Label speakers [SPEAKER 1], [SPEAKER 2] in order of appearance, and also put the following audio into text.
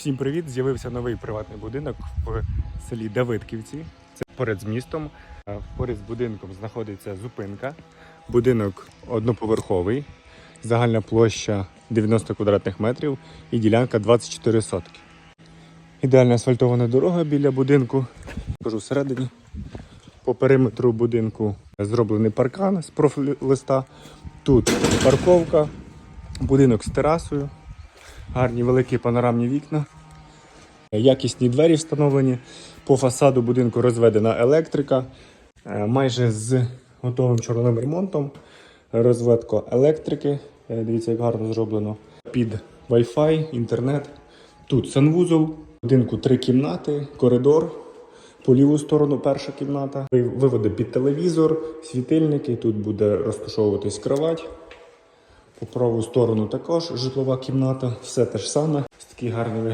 [SPEAKER 1] Всім привіт! З'явився новий приватний будинок в селі Давидківці. Це поряд з містом. Е, Поряд з будинком знаходиться зупинка. Будинок одноповерховий, загальна площа 90 квадратних метрів і ділянка 24 сотки. Ідеальна асфальтована дорога біля будинку. Покажу всередині. По периметру будинку зроблений паркан з профлиста. Тут парковка, будинок з терасою, гарні великі панорамні вікна, якісні двері встановлені. По фасаду будинку розведена електрика, е, майже з готовим чорним ремонтом. Розведка електрики. Е, Дивіться, як гарно зроблено. Під Wi-Fi, інтернет. Тут санвузол, будинку три кімнати, коридор. По ліву сторону перша кімната. Виводи під телевізор, світильники. Тут буде розташовуватись кровать. По праву сторону також житлова кімната. Все те ж саме. Ось такий гарний вигляд.